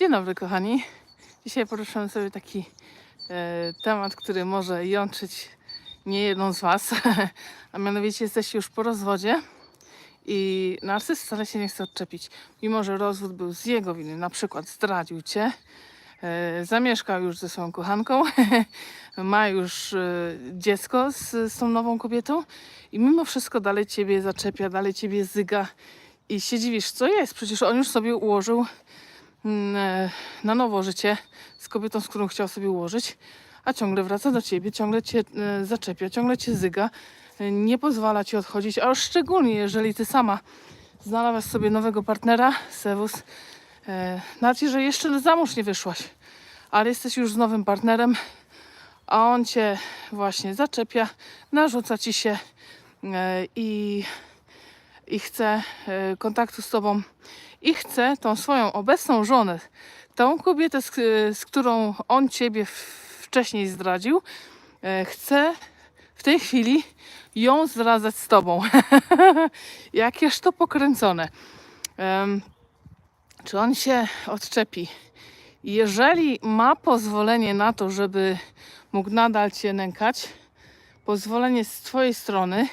Dzień dobry, kochani. Dzisiaj poruszamy sobie taki e, temat, który może jączyć nie jedną z Was, a mianowicie jesteście już po rozwodzie i narcyz wcale się nie chce odczepić. Mimo, że rozwód był z jego winy, na przykład zdradził Cię, e, zamieszkał już ze swoją kochanką, ma już e, dziecko z, z tą nową kobietą i mimo wszystko dalej Ciebie zaczepia, dalej Ciebie zyga i się dziwisz, co jest? Przecież on już sobie ułożył na nowo życie z kobietą, z którą chciał sobie ułożyć, a ciągle wraca do ciebie, ciągle cię e, zaczepia, ciągle cię zyga, e, nie pozwala ci odchodzić, a szczególnie jeżeli ty sama znalazłaś sobie nowego partnera, Sewus, e, znaczy, że jeszcze za mąż nie wyszłaś, ale jesteś już z nowym partnerem, a on cię właśnie zaczepia, narzuca ci się e, i i chce e, kontaktu z tobą i chce tą swoją obecną żonę, tą kobietę, z, z którą on ciebie wcześniej zdradził, e, chce w tej chwili ją zdradzać z tobą. Jakież to pokręcone. Em, czy on się odczepi? Jeżeli ma pozwolenie na to, żeby mógł nadal cię nękać, pozwolenie z twojej strony,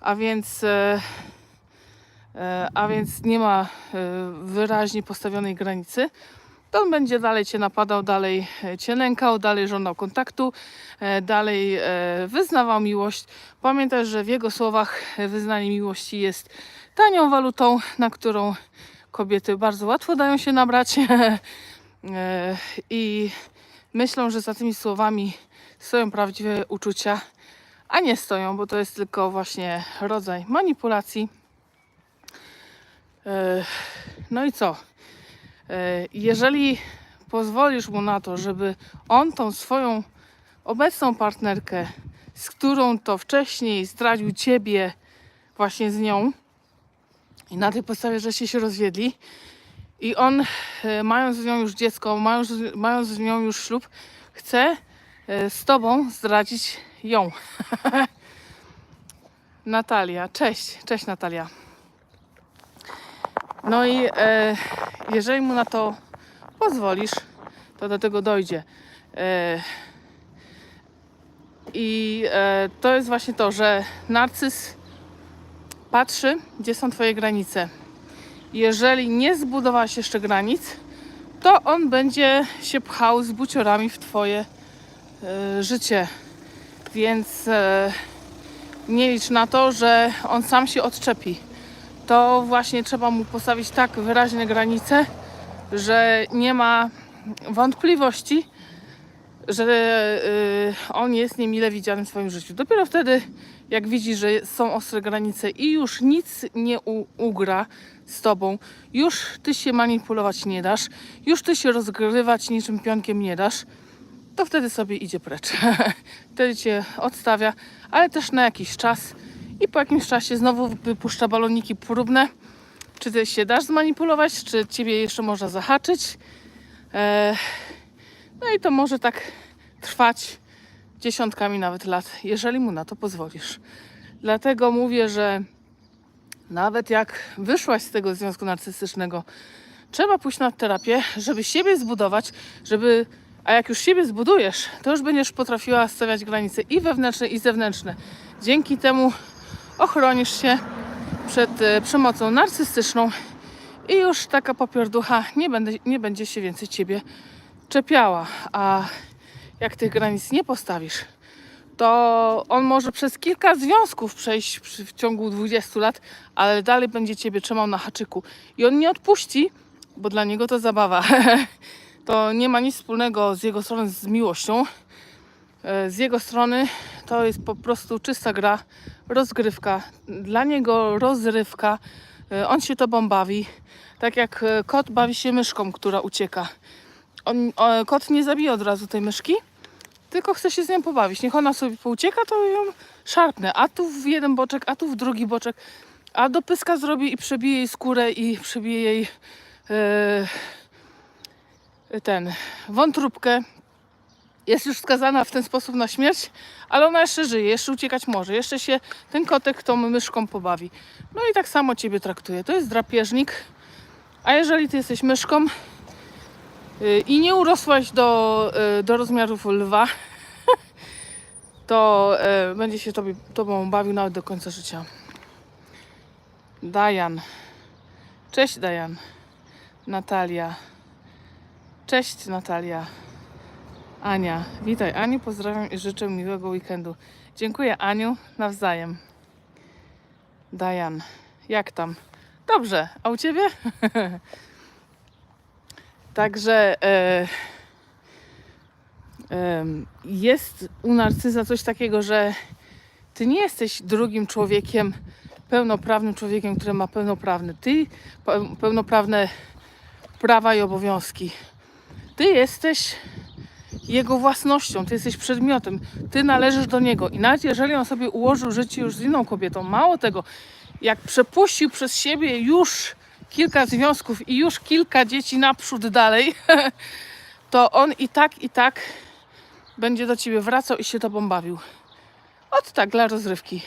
a więc E, a więc nie ma e, wyraźnie postawionej granicy, to on będzie dalej Cię napadał, dalej e, Cię nękał, dalej żądał kontaktu, e, dalej e, wyznawał miłość. Pamiętaj, że w jego słowach e, wyznanie miłości jest tanią walutą, na którą kobiety bardzo łatwo dają się nabrać E, i myślą, że za tymi słowami stoją prawdziwe uczucia, a nie stoją, bo to jest tylko właśnie rodzaj manipulacji. E, No i co? E, Jeżeli pozwolisz mu na to, żeby on tą swoją obecną partnerkę, z którą to wcześniej zdradził ciebie właśnie z nią, i na tej podstawie, że się rozwiedli, i on, e, mając z nią już dziecko, mając, mając z nią już ślub, chce z tobą zdradzić ją. Natalia, cześć, cześć Natalia. No i e, jeżeli mu na to pozwolisz, to do tego dojdzie. E, I e, to jest właśnie to, że narcyz patrzy, gdzie są Twoje granice. Jeżeli nie zbudowałaś jeszcze granic, to on będzie się pchał z buciorami w Twoje e, życie. Więc e, nie licz na to, że on sam się odczepi to właśnie trzeba mu postawić tak wyraźne granice, że nie ma wątpliwości, że y, on jest niemile widziany w swoim życiu. Dopiero wtedy, jak widzi, że są ostre granice i już nic nie ugra z tobą, już ty się manipulować nie dasz, już ty się rozgrywać niczym pionkiem nie dasz, to wtedy sobie idzie precz. wtedy cię odstawia, ale też na jakiś czas i po jakimś czasie znowu wypuszcza baloniki próbne. Czy ty się dasz zmanipulować, czy ciebie jeszcze można zahaczyć. E, no i to może tak trwać dziesiątkami nawet lat, jeżeli mu na to pozwolisz. Dlatego mówię, że nawet jak wyszłaś z tego związku narcystycznego, trzeba pójść na terapię, żeby siebie zbudować, żeby, a jak już siebie zbudujesz, to już będziesz potrafiła stawiać granice i wewnętrzne, i zewnętrzne. Dzięki temu ochronisz się przed e, przemocą narcystyczną i już taka popiorducha nie, będę, nie będzie się więcej ciebie czepiała. A jak tych granic nie postawisz, to on może przez kilka związków przejść w ciągu 20 lat, ale dalej będzie ciebie trzymał na haczyku. I on nie odpuści, bo dla niego to zabawa. to nie ma nic wspólnego z jego strony z miłością. E, Z jego strony to jest po prostu czysta gra, rozgrywka. Dla niego rozrywka. E, On się tobą bawi. Tak jak e, kot bawi się myszką, która ucieka. On, o, kot nie zabije od razu tej myszki, tylko chce się z nią pobawić. Niech ona sobie poucieka, to ją szarpnę. A tu w jeden boczek, a tu w drugi boczek. A do pyska zrobi i przebije jej skórę i przebije jej e, ten wątróbkę jest już skazana w ten sposób na śmierć, ale ona jeszcze żyje, jeszcze uciekać może, jeszcze się ten kotek tą myszką pobawi. No i tak samo ciebie traktuje. To jest drapieżnik. A jeżeli ty jesteś myszką, y, i nie urosłaś do, y, do rozmiarów lwa, to y, będzie się tobie, tobą bawił nawet do końca życia. Dajan. Cześć Dajan. Natalia. Cześć Natalia. Ania. Witaj Aniu, pozdrawiam i życzę miłego weekendu. Dziękuję Aniu, nawzajem. Dajan. Jak tam? Dobrze, a u Ciebie? Także e, em, jest u narcyza coś takiego, że Ty nie jesteś drugim człowiekiem, pełnoprawnym człowiekiem, który ma pełnoprawne. Ty pe- pełnoprawne prawa i obowiązki. Ty jesteś jego własnością, ty jesteś przedmiotem, ty należysz do niego. I nawet jeżeli on sobie ułożył życie już z inną kobietą, mało tego, jak przepuścił przez siebie już kilka związków i już kilka dzieci naprzód dalej, to on i tak, i tak będzie do ciebie wracał i się tobą bawił. Ot tak, dla rozrywki.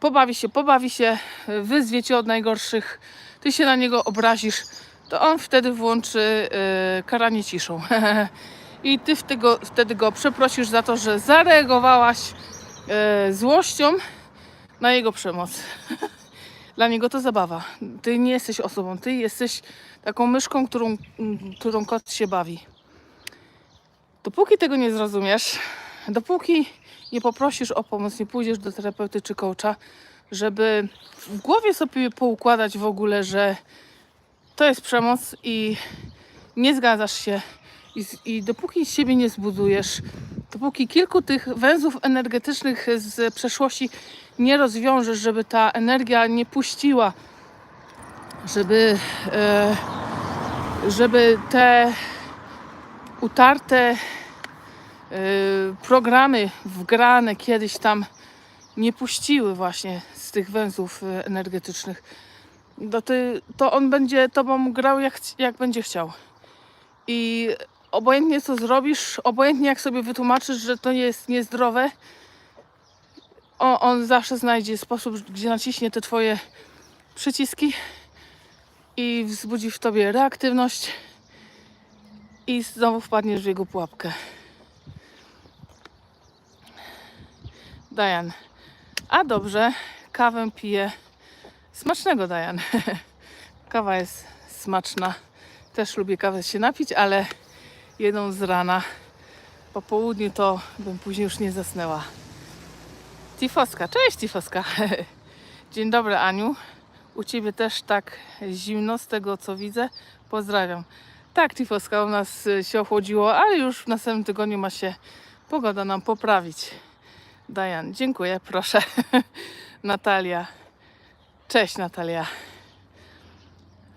Pobawi się, pobawi się, wyzwie cię od najgorszych, ty się na niego obrazisz, to on wtedy włączy yy, karanie ciszą. I ty wtedy go, wtedy go przeprosisz za to, że zareagowałaś e, złością na jego przemoc. Dla niego to zabawa. Ty nie jesteś osobą, ty jesteś taką myszką, którą, m, którą kot się bawi. Dopóki tego nie zrozumiesz, dopóki nie poprosisz o pomoc, nie pójdziesz do terapeuty czy coacha, żeby w głowie sobie poukładać w ogóle, że to jest przemoc i nie zgadzasz się i, i dopóki z siebie nie zbudujesz, dopóki kilku tych węzłów energetycznych z przeszłości nie rozwiążesz, żeby ta energia nie puściła, żeby, e, żeby te utarte e, programy wgrane kiedyś tam nie puściły właśnie z tych węzłów e, energetycznych, to, ty, to on będzie tobą grał jak, jak będzie chciał. I obojętnie co zrobisz, obojętnie jak sobie wytłumaczysz, że to jest niezdrowe, on, on zawsze znajdzie sposób, gdzie naciśnie te twoje przyciski i wzbudzi w tobie reaktywność i znowu wpadniesz w jego pułapkę. Dajan. A dobrze, kawę piję. Smacznego, Dajan. Kawa jest smaczna. Też lubię kawę się napić, ale jedną z rana. Po południu to bym później już nie zasnęła. Tifoska, cześć Tifoska. Dzień dobry Aniu. U Ciebie też tak zimno z tego co widzę. Pozdrawiam. Tak Tifoska, u nas y, się ochłodziło, ale już w następnym tygodniu ma się pogoda nam poprawić. Dajan, dziękuję, proszę. Natalia. Cześć Natalia.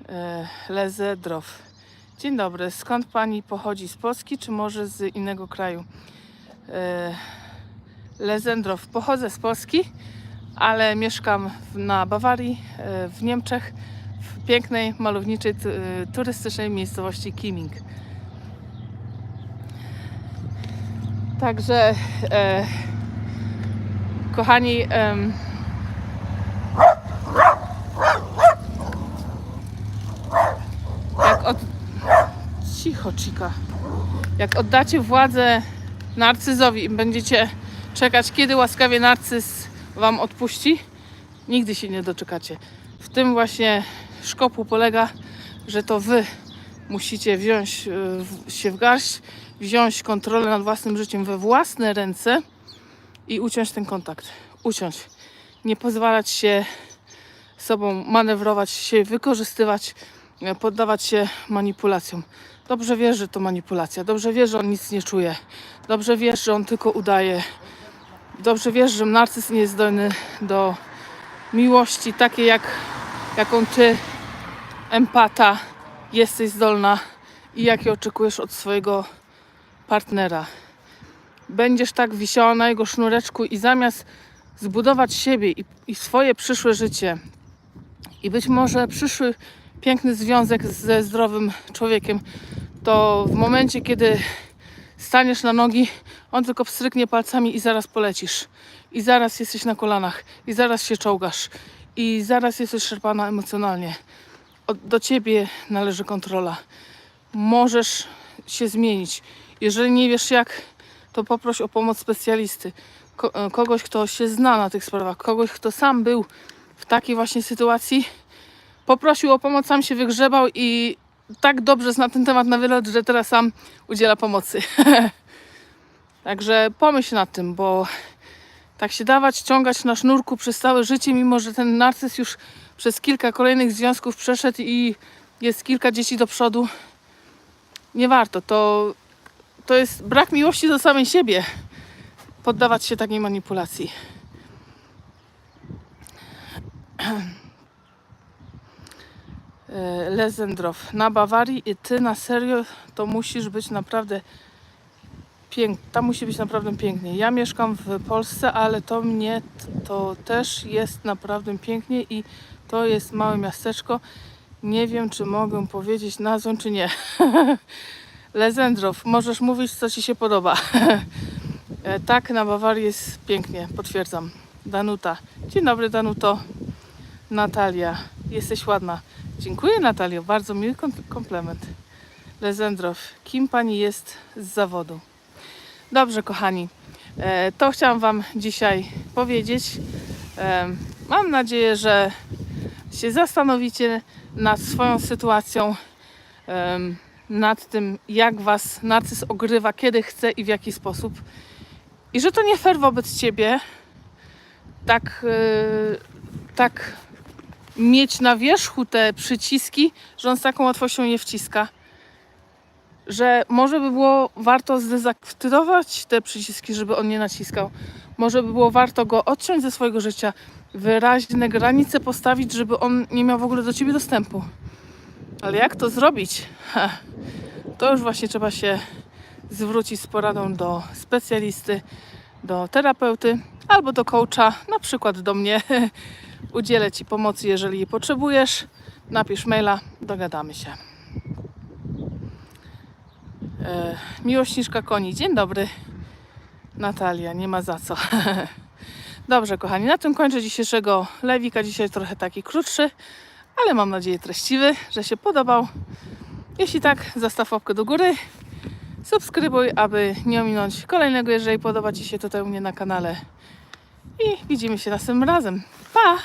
E, Lezedrow. Dzień dobry. Skąd pani pochodzi? Z Polski czy może z innego kraju? E, Lezendrow. Pochodzę z Polski, ale mieszkam na Bawarii, e, w Niemczech, w pięknej, malowniczej, e, turystycznej miejscowości Kiming. Także, kochani, em, jak od... Cicho. Jak oddacie władzę narcyzowi i będziecie czekać, kiedy łaskawie narcyz wam odpuści, nigdy się nie doczekacie. W tym właśnie szkopu polega, że to wy musicie wziąć e, się w garść, wziąć kontrolę nad własnym życiem we własne ręce i uciąć ten kontakt. Uciąć. Nie pozwalać się sobą manewrować, się wykorzystywać, e, poddawać się manipulacjom. Dobrze wiesz, że to manipulacja. Dobrze wiesz, że on nic nie czuje. Dobrze wiesz, że on tylko udaje. Dobrze wiesz, że narcyz nie jest zdolny do miłości takiej, jak, jaką ty, empata, jesteś zdolna i jakie oczekujesz od swojego partnera. Będziesz tak wisiała na jego sznureczku i zamiast zbudować siebie i, i swoje przyszłe życie i być może przyszły piękny związek ze zdrowym człowiekiem, to w momencie, kiedy staniesz na nogi, on tylko pstryknie palcami i zaraz polecisz. I zaraz jesteś na kolanach, i zaraz się czołgasz, i zaraz jesteś szarpana emocjonalnie. Do ciebie należy kontrola. możesz się zmienić. Jeżeli nie wiesz jak, to poproś o pomoc specjalisty. E, kogoś, kto się zna na tych sprawach, kogoś, kto sam był w takiej właśnie sytuacji, poprosił o pomoc, sam się wygrzebał i tak dobrze zna ten temat na wylot, że teraz sam udziela pomocy. Także pomyśl nad tym, bo tak się dawać, ciągać na sznurku przez całe życie, mimo że ten narcyz już przez kilka kolejnych związków przeszedł i jest kilka dzieci do przodu, nie warto. To, to jest brak miłości do samej siebie. Poddawać się takiej manipulacji. E, Lezendrow. Na Bawarii i ty na serio to musisz być naprawdę pięk... Tam musi być naprawdę pięknie. Ja mieszkam w Polsce, ale to mnie to też jest naprawdę pięknie i to jest małe miasteczko. Nie wiem, czy mogę powiedzieć nazwę, czy nie. Lezendrow, możesz mówić, co ci się podoba. E, tak, na Bawarii jest pięknie, potwierdzam. Danuta. Dzień dobry, Danuto. Natalia, jesteś ładna. Dziękuję, Natalio, bardzo miły kom- komplement. Lezendrow, kim pani jest z zawodu? Dobrze, kochani, e, to chciałam Wam dzisiaj powiedzieć. E, mam nadzieję, że się zastanowicie nad swoją sytuacją, em, nad tym, jak Was narcyz ogrywa, kiedy chce i w jaki sposób. I że to nie fair wobec Ciebie tak, e, tak mieć na wierzchu te przyciski, że on z taką łatwością je wciska. Że może by było warto zdezaktywować te przyciski, żeby on nie naciskał. Może by było warto go odciąć ze swojego życia, wyraźne granice postawić, żeby on nie miał w ogóle do ciebie dostępu. Ale jak to zrobić? To już właśnie trzeba się zwrócić z poradą do specjalisty, do terapeuty albo do coacha, na przykład do mnie. Udzielę Ci pomocy, jeżeli jej potrzebujesz. Napisz maila, dogadamy się. E, miłośniczka koni, dzień dobry. Natalia, nie ma za co. Dobrze, kochani, na tym kończę dzisiejszego lewika. Dzisiaj trochę taki krótszy, ale mam nadzieję treściwy, że się podobał. Jeśli tak, zostaw łapkę do góry. Subskrybuj, aby nie ominąć kolejnego, jeżeli podoba Ci się tutaj u mnie na kanale. I widzimy się następnym razem. Pa!